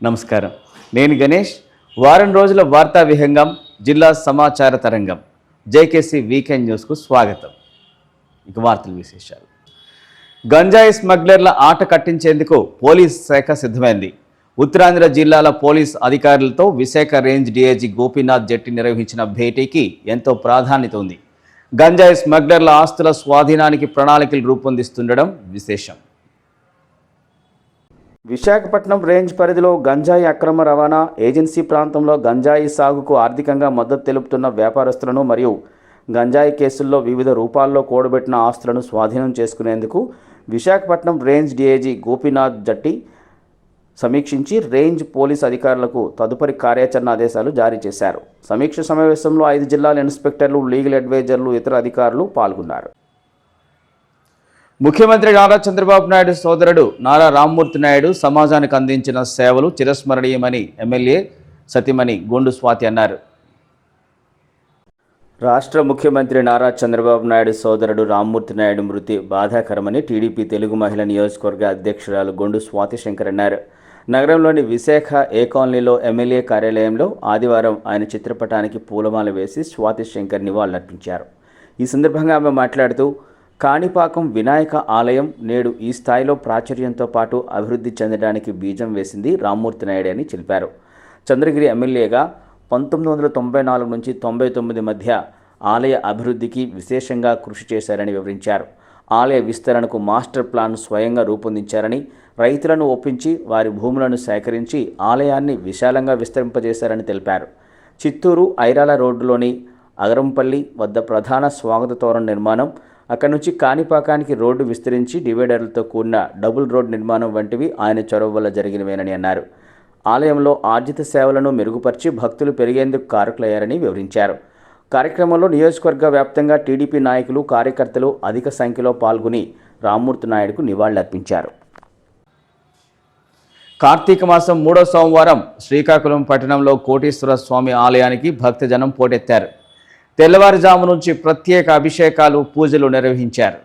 నమస్కారం. నేను గణేష్ వారం రోజుల వార్తా విహంగం జిల్లా సమాచార తరంగం. జేకేసీ వీకెండ్ న్యూస్కు స్వాగతం. ఇక వార్తల విశేషాలు. గంజాయి స్మగ్లర్ల ఆట కట్టించేందుకు పోలీస్ శాఖ సిద్ధమైంది. ఉత్తరాంధ్ర జిల్లాల పోలీస్ అధికారులతో విశాఖ రేంజ్ డీఐజీ గోపీనాథ్ జట్టి నిర్వహించిన భేటీకి ఎంతో ప్రాధాన్యత ఉంది. గంజాయి స్మగ్లర్ల ఆస్తుల స్వాధీనానికి ప్రణాళికలు రూపొందిస్తుండడం విశేషం. విశాఖపట్నం రేంజ్ పరిధిలో గంజాయి అక్రమ రవాణా ఏజెన్సీ ప్రాంతంలో గంజాయి సాగుకు ఆర్థికంగా మద్దతు తెలుపుతున్న వ్యాపారస్తులను మరియు గంజాయి కేసుల్లో వివిధ రూపాల్లో కూడబెట్టిన ఆస్తులను స్వాధీనం చేసుకునేందుకు విశాఖపట్నం రేంజ్ డీఏజీ గోపీనాథ్ జట్టి సమీక్షించి రేంజ్ పోలీస్ అధికారులకు తదుపరి కార్యాచరణ ఆదేశాలు జారీ చేశారు. సమీక్ష సమావేశంలో ఐదు జిల్లాల ఇన్స్పెక్టర్లు లీగల్ అడ్వైజర్లు ఇతర అధికారులు పాల్గొన్నారు. ముఖ్యమంత్రి నారా చంద్రబాబు నాయుడు సోదరుడు నారా రామ్మూర్తి నాయుడు సమాజానికి అందించిన సేవలు చిరస్మరణీయమని ఎమ్మెల్యే సతిమణి గొండు స్వాతి అన్నారు. రాష్ట్ర ముఖ్యమంత్రి నారా చంద్రబాబు నాయుడు సోదరుడు రామ్మూర్తి నాయుడు మృతి బాధాకరమని టీడీపీ తెలుగు మహిళ నియోజకవర్గ అధ్యక్షురాలు గొండు స్వాతి శంకర్ అన్నారు. నగరంలోని విశాఖ ఏ కాలనీలో ఎమ్మెల్యే కార్యాలయంలో ఆదివారం ఆయన చిత్రపటానికి పూలమాల వేసి స్వాతి శంకర్ నివాళులర్పించారు. ఈ సందర్భంగా ఆమె మాట్లాడుతూ కాణిపాకం వినాయక ఆలయం నేడు ఈ స్థాయిలో ప్రాచుర్యంతో పాటు అభివృద్ధి చెందడానికి బీజం వేసింది రామ్మూర్తి నాయుడు అని తెలిపారు. చంద్రగిరి ఎమ్మెల్యేగా పంతొమ్మిది వందల తొంభై నాలుగు నుంచి తొంభై తొమ్మిది మధ్య ఆలయ అభివృద్ధికి విశేషంగా కృషి చేశారని వివరించారు. ఆలయ విస్తరణకు మాస్టర్ ప్లాన్ స్వయంగా రూపొందించారని రైతులను ఒప్పించి వారి భూములను సేకరించి ఆలయాన్ని విశాలంగా విస్తరింపజేశారని తెలిపారు. చిత్తూరు ఐరాల రోడ్డులోని అగరంపల్లి వద్ద ప్రధాన స్వాగత తోరణ నిర్మాణం అక్కడి నుంచి కాణిపాకానికి రోడ్డు విస్తరించి డివైడర్లతో కూడిన డబుల్ రోడ్ నిర్మాణం వంటివి ఆయన చొరవ వల్ల జరిగినవేనని అన్నారు. ఆలయంలో ఆర్జిత సేవలను మెరుగుపరిచి భక్తులు పెరిగేందుకు కారకులయ్యారని వివరించారు. కార్యక్రమంలో నియోజకవర్గ వ్యాప్తంగా టీడీపీ నాయకులు కార్యకర్తలు అధిక సంఖ్యలో పాల్గొని రామ్మూర్తి నాయుడుకు నివాళులర్పించారు. కార్తీక మాసం మూడో సోమవారం శ్రీకాకుళం పట్టణంలో కోటేశ్వర స్వామి ఆలయానికి భక్తజనం పోటెత్తారు. తెల్లవారుజాము నుంచి ప్రత్యేక అభిషేకాలు పూజలు నిర్వహించారు.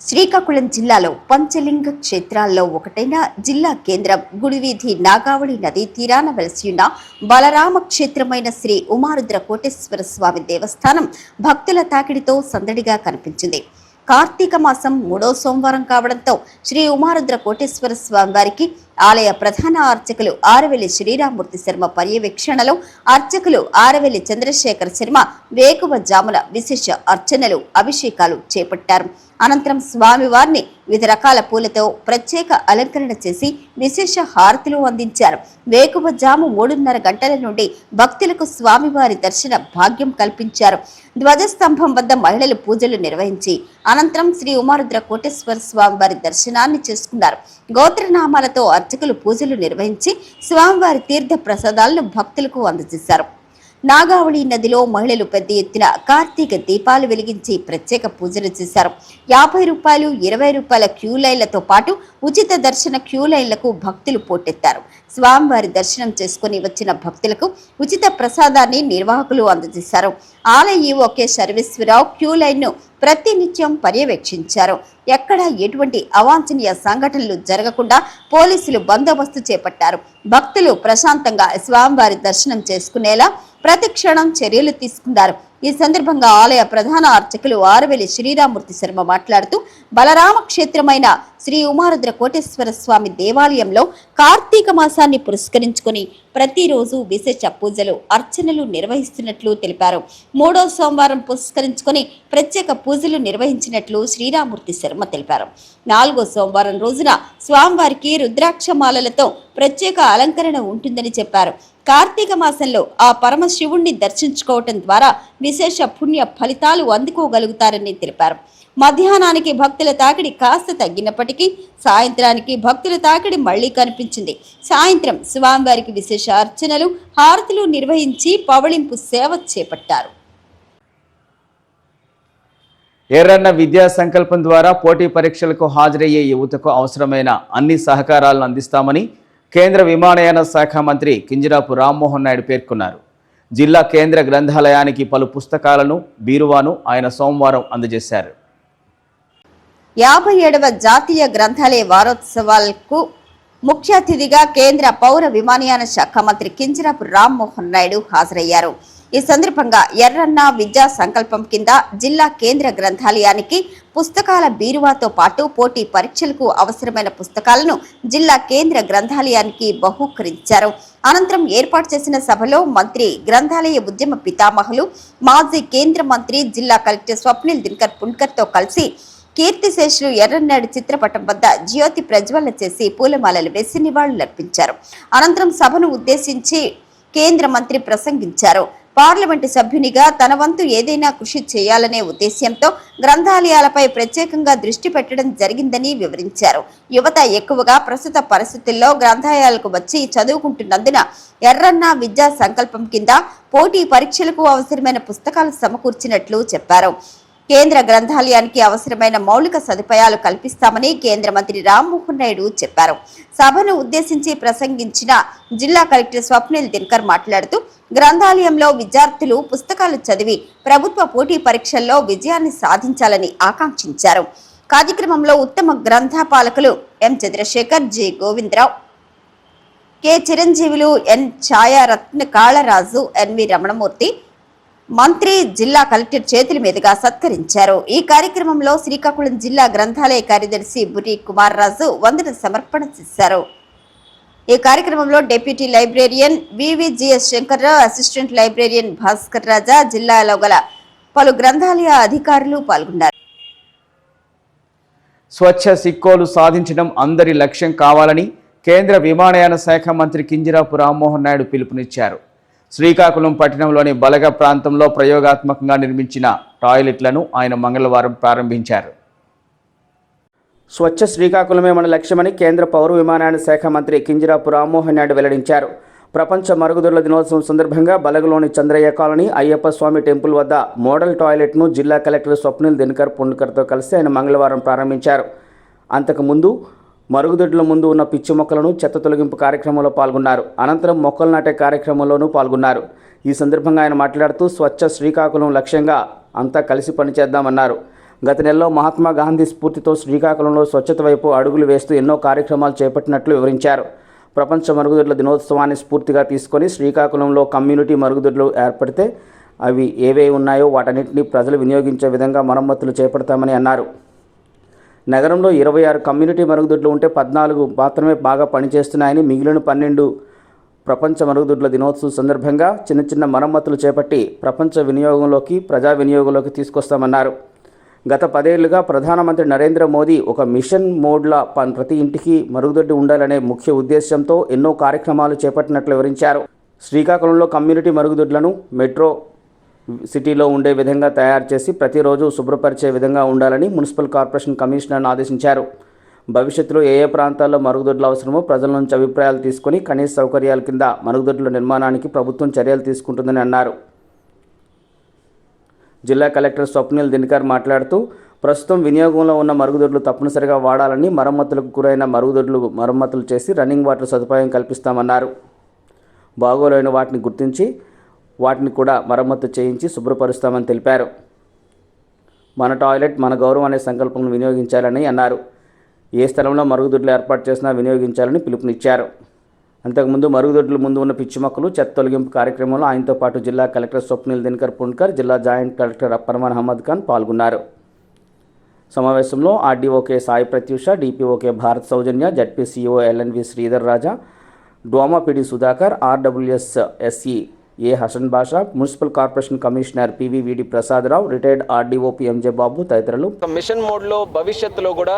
శ్రీకాకుళం జిల్లాలో పంచలింగ క్షేత్రాల్లో ఒకటైన జిల్లా కేంద్రం గుడివీధి నాగావళి నది తీరాన వెలసియున్న బలరామ క్షేత్రమైన శ్రీ ఉమారుద్ర కోటేశ్వర స్వామి దేవస్థానం భక్తుల తాకిడితో సందడిగా కనిపించింది. కార్తీక మాసం మూడో సోమవారం కావడంతో శ్రీ ఉమారుద్ర కోటేశ్వర స్వామి వారికి ఆలయ ప్రధాన అర్చకులు ఆరవెల్లి శ్రీరామూర్తి శర్మ పర్యవేక్షణలో అర్చకులు ఆరవెల్లి చంద్రశేఖర్ శర్మ వేకువ జాముల విశేష అర్చనలు అభిషేకాలు చేపట్టారు. అనంతరం స్వామివారిని వివిధ రకాల పూలతో ప్రత్యేక అలంకరణ చేసి విశేష హారతులు అందించారు. వేకువ జాము మూడున్నర గంటల నుండి భక్తులకు స్వామివారి దర్శన భాగ్యం కల్పించారు. ధ్వజస్తంభం వద్ద మహిళలు పూజలు నిర్వహించి అనంతరం శ్రీ ఉమారుద్ర కోటేశ్వర స్వామివారి దర్శనాన్ని చేసుకున్నారు. గోత్రనామాలతో అర్చకులు పూజలు నిర్వహించి స్వామివారి తీర్థ ప్రసాదాలను భక్తులకు అందజేశారు. నాగావళి నదిలో మహిళలు పెద్ద ఎత్తున కార్తీక దీపాలు వెలిగించి ప్రత్యేక పూజలు చేశారు. యాభై రూపాయలు ఇరవై రూపాయల క్యూ లైన్లతో పాటు ఉచిత దర్శన క్యూ లైన్లకు భక్తులు పోటెత్తారు. స్వామివారి దర్శనం చేసుకుని వచ్చిన భక్తులకు ఉచిత ప్రసాదాన్ని నిర్వాహకులు అందజేశారు. ఆలయ ఈవో కె సర్వేశ్వరరావు క్యూ లైన్ను ప్రతినిత్యం పర్యవేక్షించారు. ఎక్కడ ఎటువంటి అవాంఛనీయ సంఘటనలు జరగకుండా పోలీసులు బందోబస్తు చేపట్టారు. భక్తులు ప్రశాంతంగా స్వామివారి దర్శనం చేసుకునేలా ప్రతి క్షణం చర్యలు తీసుకున్నారు ఈ సందర్భంగా ఆలయ ప్రధాన అర్చకులు ఆరవెల్లి శ్రీరామూర్తి శర్మ మాట్లాడుతూ బలరామ క్షేత్రమైన శ్రీ ఉమారుద్ర కోటేశ్వర స్వామి దేవాలయంలో కార్తీక మాసాన్ని పురస్కరించుకొని ప్రతిరోజు విశేష పూజలు అర్చనలు నిర్వహిస్తున్నట్లు తెలిపారు. మూడో సోమవారం పురస్కరించుకొని ప్రత్యేక పూజలు నిర్వహించినట్లు శ్రీరామూర్తి శర్మ తెలిపారు. నాలుగో సోమవారం రోజున స్వామివారికి రుద్రాక్షమాలలతో ప్రత్యేక అలంకరణ ఉంటుందని చెప్పారు. కార్తీక మాసంలో ఆ పరమశివుణ్ణి దర్శించుకోవటం ద్వారా విశేష పుణ్య ఫలితాలు అందుకోగలుగుతారని తెలిపారు. మధ్యాహ్నానికి భక్తుల తాకిడి కాస్త తగ్గినప్పటికీ సాయంత్రానికి భక్తుల తాకిడి మళ్ళీ కనిపించింది. సాయంత్రం స్వామివారికి విశేష అర్చనలు హారతులు నిర్వహించి పవళింపు సేవ చేపట్టారు. ఎర్రన్న విద్యా సంకల్పం ద్వారా పోటీ పరీక్షలకు హాజరయ్యే యువతకు అవసరమైన అన్ని సహకారాలను అందిస్తామని కేంద్ర విమానయాన శాఖ మంత్రి కింజరాపు రామ్మోహన్ నాయుడు పేర్కొన్నారు. జిల్లా కేంద్ర గ్రంథాలయానికి పలు పుస్తకాలను బీరువాను ఆయన సోమవారం అందజేశారు. యాభై ఏడవ జాతీయ గ్రంథాలయ వారోత్సవాలకు ముఖ్య అతిథిగా కేంద్ర పౌర విమానయాన శాఖ మంత్రి కింజరాపు రామ్మోహన్ నాయుడు హాజరయ్యారు. ఈ సందర్భంగా ఎర్రన్న విద్యా సంకల్పం కింద జిల్లా కేంద్ర గ్రంథాలయానికి పుస్తకాల బీరువాతో పాటు పోటీ పరీక్షలకు అవసరమైన పుస్తకాలను జిల్లా కేంద్ర గ్రంథాలయానికి బహూకరించారు. అనంతరం ఏర్పాటు చేసిన సభలో మంత్రి గ్రంథాలయ ఉద్యమ పితామహులు మాజీ కేంద్ర మంత్రి జిల్లా కలెక్టర్ స్వప్నిల్ దినకర్ పున్కర్తో కలిసి కీర్తిశేషులు ఎర్రన్నాడు చిత్రపటం వద్ద జ్యోతి ప్రజ్వలన చేసి పూలమాలలు వేసి నివాళులర్పించారు. అనంతరం సభను ఉద్దేశించి కేంద్ర మంత్రి ప్రసంగించారు. పార్లమెంటు సభ్యునిగా తన వంతు ఏదైనా కృషి చేయాలనే ఉద్దేశ్యంతో గ్రంథాలయాలపై ప్రత్యేకంగా దృష్టి పెట్టడం జరిగిందని వివరించారు. యువత ఎక్కువగా ప్రస్తుత పరిస్థితుల్లో గ్రంథాలయాలకు వచ్చి చదువుకుంటున్నందున ఎర్రన్న విద్యా సంకల్పం కింద పోటీ పరీక్షలకు అవసరమైన పుస్తకాలు సమకూర్చినట్లు చెప్పారు. కేంద్ర గ్రంథాలయానికి అవసరమైన మౌలిక సదుపాయాలు కల్పిస్తామని కేంద్ర మంత్రి రామ్మోహన్ నాయుడు చెప్పారు. సభను ఉద్దేశించి ప్రసంగించిన జిల్లా కలెక్టర్ స్వప్నిల్ దినకర్ మాట్లాడుతూ గ్రంథాలయంలో విద్యార్థులు పుస్తకాలు చదివి ప్రభుత్వ పోటీ పరీక్షల్లో విజయాన్ని సాధించాలని ఆకాంక్షించారు. కార్యక్రమంలో ఉత్తమ గ్రంథపాలకులు M. Chandrasekhar G. Govindarao K. Chiranjeevulu N. Chayaratna Kalaraju NV Ramanamurthy మంత్రి జిల్లా కలెక్టర్ చేతుల మీదుగా సత్కరించారు. ఈ కార్యక్రమంలో శ్రీకాకుళం జిల్లా గ్రంథాలయ కార్యదర్శి బురి కుమార్ రాజు వందన సమర్పణ చేశారు. ఈ కార్యక్రమంలో deputy librarian VVGS Sankararao assistant librarian Bhaskar Raja జిల్లాలో గల పలు గ్రంథాలయ అధికారులు పాల్గొన్నారు. స్వచ్ఛ సిక్కోలు సాధించడం అందరి లక్ష్యం కావాలని కేంద్ర విమానయాన శాఖ మంత్రి కింజరాపు రామ్మోహన్ నాయుడు పిలుపునిచ్చారు. శ్రీకాకుళం పట్టణంలోని బలగ ప్రాంతంలో ప్రయోగాత్మకంగా నిర్మించిన టాయిలెట్లను ఆయన మంగళవారం ప్రారంభించారు. స్వచ్ఛ శ్రీకాకుళమే మన లక్ష్యమని కేంద్ర పౌర విమానయాన శాఖ మంత్రి కింజరాపు రామ్మోహన్ నాయుడు వెల్లడించారు. ప్రపంచ మరుగుదొడ్ల దినోత్సవం సందర్భంగా బలగలోని చంద్రయ్య కాలనీ అయ్యప్ప స్వామి టెంపుల్ వద్ద మోడల్ టాయిలెట్ను జిల్లా కలెక్టర్ స్వప్నిల్ దినకర్ పుండ్కర్తో కలిసి ఆయన మంగళవారం ప్రారంభించారు. అంతకుముందు మరుగుదొడ్ల ముందు ఉన్న పిచ్చి మొక్కలను చెత్త తొలగింపు కార్యక్రమంలో పాల్గొన్నారు. అనంతరం మొక్కలు నాటే కార్యక్రమంలోనూ పాల్గొన్నారు. ఈ సందర్భంగా ఆయన మాట్లాడుతూ స్వచ్ఛ శ్రీకాకుళం లక్ష్యంగా అంతా కలిసి పనిచేద్దామన్నారు. గత నెలలో మహాత్మా గాంధీ స్ఫూర్తితో శ్రీకాకుళంలో స్వచ్ఛత వైపు అడుగులు వేస్తూ ఎన్నో కార్యక్రమాలు చేపట్టినట్లు వివరించారు. ప్రపంచ మరుగుదొడ్ల దినోత్సవాన్ని స్ఫూర్తిగా తీసుకొని శ్రీకాకుళంలో కమ్యూనిటీ మరుగుదొడ్లు ఏర్పడితే అవి ఏవే ఉన్నాయో వాటన్నింటినీ ప్రజలు వినియోగించే విధంగా మరమ్మతులు చేపడతామని అన్నారు. నగరంలో ఇరవై ఆరు కమ్యూనిటీ మరుగుదొడ్లు ఉంటే పద్నాలుగు మాత్రమే బాగా పనిచేస్తున్నాయని మిగిలిన పన్నెండు ప్రపంచ మరుగుదొడ్ల దినోత్సవం సందర్భంగా చిన్న చిన్న మరమ్మతులు చేపట్టి ప్రపంచ వినియోగంలోకి ప్రజా వినియోగంలోకి తీసుకొస్తామన్నారు. గత పదేళ్ళుగా ప్రధానమంత్రి నరేంద్ర మోదీ ఒక మిషన్ మోడ్ల ప- ప్రతి ఇంటికి మరుగుదొడ్డి ఉండాలనే ముఖ్య ఉద్దేశంతో ఎన్నో కార్యక్రమాలు చేపట్టినట్లు వివరించారు. శ్రీకాకుళంలో కమ్యూనిటీ మరుగుదొడ్లను మెట్రో సిటీలో ఉండే విధంగా తయారు చేసి ప్రతిరోజు శుభ్రపరిచే విధంగా ఉండాలని మున్సిపల్ కార్పొరేషన్ కమిషనర్ను ఆదేశించారు. భవిష్యత్తులో ఏ ఏ ప్రాంతాల్లో మరుగుదొడ్లు అవసరమో ప్రజల నుంచి అభిప్రాయాలు తీసుకొని కనీస సౌకర్యాల కింద మరుగుదొడ్ల నిర్మాణానికి ప్రభుత్వం చర్యలు తీసుకుంటుందని అన్నారు. జిల్లా కలెక్టర్ స్వప్నిల్ దినకర్ మాట్లాడుతూ ప్రస్తుతం వినియోగంలో ఉన్న మరుగుదొడ్లు తప్పనిసరిగా వాడాలని మరమ్మతులకు గురైన మరుగుదొడ్లు మరమ్మతులు చేసి రన్నింగ్ వాటర్ సదుపాయం కల్పిస్తామన్నారు. బాగోలేని వాటిని గుర్తించి వాటిని కూడా మరమ్మతు చేయించి శుభ్రపరుస్తామని తెలిపారు. మన టాయిలెట్ మన గౌరవం అనే సంకల్పం వినియోగించాలని అన్నారు. ఏ స్థలంలో మరుగుదొడ్లు ఏర్పాటు చేసినా వినియోగించాలని పిలుపునిచ్చారు. అంతకుముందు మరుగుదొడ్ల ముందు ఉన్న పిచ్చి మొక్కలు చెత్త తొలగింపు కార్యక్రమంలో ఆయనతో పాటు జిల్లా కలెక్టర్ స్వప్నిల్ దినకర్ పుణ్కర్ జిల్లా జాయింట్ కలెక్టర్ అప్పర్మన్ అహ్మద్ ఖాన్ పాల్గొన్నారు. సమావేశంలో ఆర్డీఓకే Sai Pratyusha డీపీఓకే Bharat Soujanya ZPCO LNV Sridhar Raja DWMA PD Sudhakar RWS SE A Hasan Basha municipal corporation commissioner PVVD Prasadarao retired RDO PMJ Babu తదితరులు. ఒక మిషన్ మోడ్లో భవిష్యత్తులో కూడా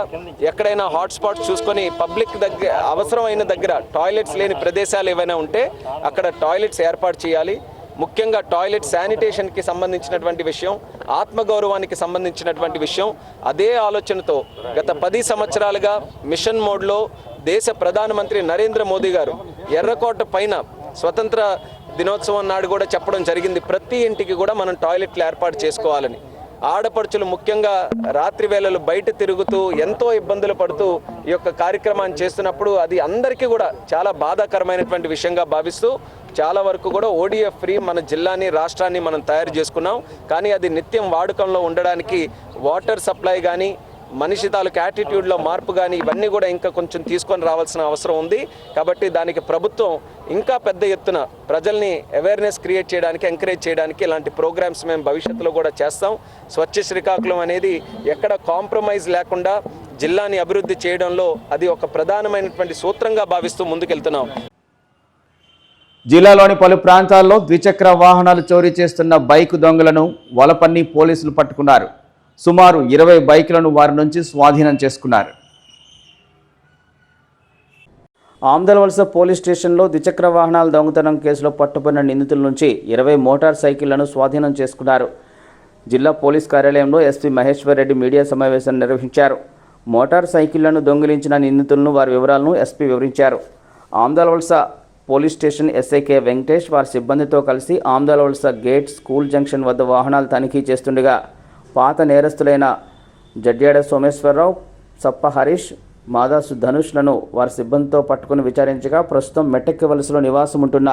ఎక్కడైనా హాట్ స్పాట్స్ చూసుకొని పబ్లిక్ దగ్గర అవసరమైన దగ్గర టాయిలెట్స్ లేని ప్రదేశాలు ఏవైనా ఉంటే అక్కడ టాయిలెట్స్ ఏర్పాటు చేయాలి. ముఖ్యంగా టాయిలెట్ శానిటేషన్కి సంబంధించినటువంటి విషయం ఆత్మగౌరవానికి సంబంధించినటువంటి విషయం అదే ఆలోచనతో గత పది సంవత్సరాలుగా మిషన్ మోడ్లో దేశ ప్రధానమంత్రి నరేంద్ర మోదీ గారు ఎర్రకోట పైన స్వతంత్ర దినోత్సవం నాడు కూడా చెప్పడం జరిగింది. ప్రతి ఇంటికి కూడా మనం టాయిలెట్లు ఏర్పాటు చేసుకోవాలని. ఆడపడుచులు ముఖ్యంగా రాత్రి వేళలు బయట తిరుగుతూ ఎంతో ఇబ్బందులు పడుతూ ఈ యొక్క కార్యక్రమాన్ని చేస్తున్నప్పుడు అది అందరికీ కూడా చాలా బాధాకరమైనటువంటి విషయంగా భావిస్తూ చాలా వరకు కూడా ఓడిఎఫ్ ఫ్రీ మన జిల్లాని రాష్ట్రాన్ని మనం తయారు చేసుకున్నాం. కానీ అది నిత్యం వాడుకంలో ఉండడానికి వాటర్ సప్లై కానీ మనిషి తాలూకు యాటిట్యూడ్లో మార్పు కానీ ఇవన్నీ కూడా ఇంకా కొంచెం తీసుకొని రావాల్సిన అవసరం ఉంది. కాబట్టి దానికి ప్రభుత్వం ఇంకా పెద్ద ఎత్తున ప్రజల్ని అవేర్నెస్ క్రియేట్ చేయడానికి ఎంకరేజ్ చేయడానికి ఇలాంటి ప్రోగ్రామ్స్ మేము భవిష్యత్తులో కూడా చేస్తాం. స్వచ్ఛ శ్రీకాకుళం అనేది ఎక్కడ కాంప్రమైజ్ లేకుండా జిల్లాని అభివృద్ధి చేయడంలో అది ఒక ప్రధానమైనటువంటి సూత్రంగా భావిస్తూ ముందుకెళ్తున్నాం. జిల్లాలోని పలు ప్రాంతాల్లో ద్విచక్ర వాహనాలు చోరీ చేస్తున్న బైక్ దొంగలను వలపన్ని పోలీసులు పట్టుకున్నారు. సుమారు ఇరవై బైకులను వారి నుంచి స్వాధీనం చేసుకున్నారు. ఆమ్దలవలస పోలీస్ స్టేషన్లో ద్విచక్ర వాహనాల దొంగతనం కేసులో పట్టుబడిన నిందితుల నుంచి ఇరవై మోటార్ సైకిళ్ళను స్వాధీనం చేసుకున్నారు. జిల్లా పోలీస్ కార్యాలయంలో ఎస్పీ మహేశ్వర్ రెడ్డి మీడియా సమావేశం నిర్వహించారు. మోటార్ సైకిళ్ళను దొంగిలించిన నిందితులను వారి వివరాలను ఎస్పీ వివరించారు. Amadalavalasa police station SI K Venkatesh వారి సిబ్బందితో కలిసి ఆమ్దలవలస గేట్ స్కూల్ జంక్షన్ వద్ద వాహనాలు తనిఖీ చేస్తుండగా పాత నేరస్తులైన జడ్యాడ సోమేశ్వరరావు సప్ప హరీష్ మాదాసు ధనుష్లను వారి సిబ్బందితో పట్టుకుని విచారించగా ప్రస్తుతం మెట్టెక్కి వలసలో నివాసం ఉంటున్న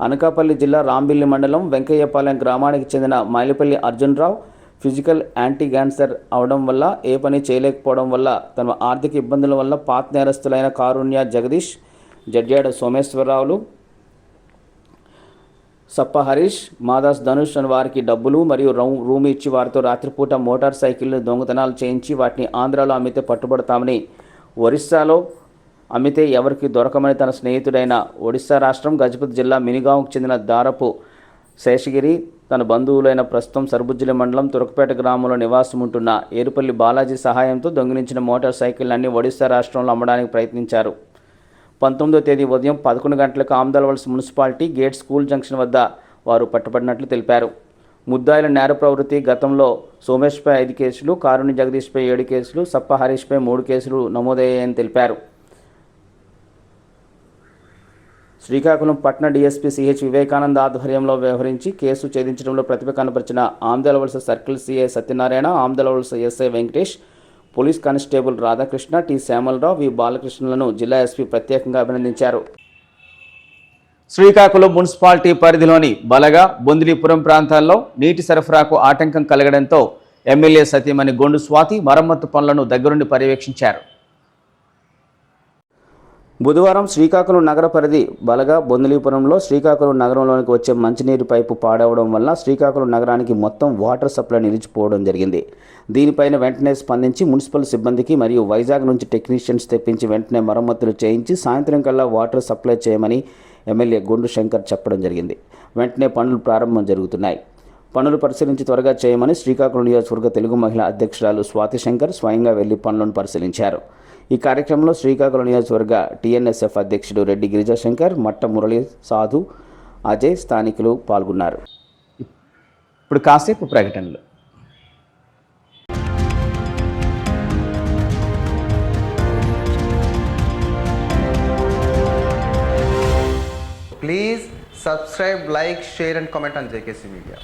అనకాపల్లి జిల్లా రాంబిల్లి మండలం వెంకయ్యపాలెం గ్రామానికి చెందిన Mailipalli Arjunrao physical anti cancer అవడం వల్ల ఏ పని చేయలేకపోవడం వల్ల తమ ఆర్థిక ఇబ్బందుల వల్ల పాత నేరస్తులైన కారుణ్య జగదీష్ జడ్యాడ సోమేశ్వరరావులు సప్ప హరీష్ మాదాస్ ధనుష్ అని వారికి డబ్బులు మరియు రూమ్ ఇచ్చి వారితో రాత్రిపూట మోటార్ సైకిళ్ళు దొంగతనాలు చేయించి వాటిని ఆంధ్రాలో అమ్మితే పట్టుబడతామని ఒరిస్సాలో అమ్మితే ఎవరికి దొరకమని తన స్నేహితుడైన ఒడిశా రాష్ట్రం గజపతి జిల్లా మినిగాంకు చెందిన దారపు శేషగిరి తన బంధువులైన ప్రస్తుతం సర్బుజ్జిలి మండలం తురకపేట గ్రామంలో నివాసం ఉంటున్న ఏరుపల్లి బాలాజీ సహాయంతో దొంగిలించిన మోటార్ సైకిళ్ళన్నీ ఒడిశా రాష్ట్రంలో అమ్మడానికి ప్రయత్నించారు. పంతొమ్మిదో తేదీ ఉదయం పదకొండు గంటలకు Amadalavalasa municipality gate school junction వద్ద వారు పట్టుబడినట్లు తెలిపారు. ముద్దాయిల నేర ప్రవృత్తి గతంలో సోమేష్పై ఐదు కేసులు కారుణి జగదీష్పై ఏడు కేసులు సప్ప హరీష్పై మూడు కేసులు నమోదయ్యాయని తెలిపారు. శ్రీకాకుళం పట్న డీఎస్పీ సిహెచ్ వివేకానంద ఆధ్వర్యంలో వ్యవహరించి కేసు ఛేదించడంలో ప్రతిభ కనపరిచిన Amadalavalasa circle CI Satyanarayana Amadalavalasa SI Venkatesh police constable Radhakrishna T. Syamalarao V. బాలకృష్ణలను జిల్లా ఎస్పీ ప్రత్యేకంగా అభినందించారు. శ్రీకాకుళం మున్సిపాలిటీ పరిధిలోని బలగా బొందిలీపురం ప్రాంతాల్లో నీటి సరఫరాకు ఆటంకం కలగడంతో ఎమ్మెల్యే సతీమణి గొండు స్వాతి మరమ్మతు పనులను దగ్గరుండి పర్యవేక్షించారు. బుధవారం శ్రీకాకుళం నగర పరిధి బలగా బొందలీపురంలో శ్రీకాకుళం నగరంలోనికి వచ్చే మంచినీరు పైపు పాడవడం వల్ల శ్రీకాకుళం నగరానికి మొత్తం వాటర్ సప్లై నిలిచిపోవడం జరిగింది. దీనిపైన వెంటనే స్పందించి మున్సిపల్ సిబ్బందికి మరియు వైజాగ్ నుంచి టెక్నీషియన్స్ తెప్పించి వెంటనే మరమ్మతులు చేయించి సాయంత్రం కల్లా వాటర్ సప్లై చేయమని ఎమ్మెల్యే గుండు శంకర్ చెప్పడం జరిగింది. వెంటనే పనులు ప్రారంభం జరుగుతున్నాయి. పనులు పరిశీలించి త్వరగా చేయమని శ్రీకాకుళం నియోజకవర్గ తెలుగు మహిళా అధ్యక్షురాలు స్వాతి శంకర్ స్వయంగా వెళ్ళి పనులను పరిశీలించారు. ఈ కార్యక్రమంలో శ్రీకాకుళం నియోజకవర్గ టీఎన్ఎస్ఎఫ్ అధ్యక్షుడు రెడ్డి గిరిజాశంకర్ మట్ట మురళి సాధు అజయ్ స్థానికులు పాల్గొన్నారు ఇప్పుడు కాసేపు ప్రకటనలు Please subscribe, like, share, and comment on JKC Media.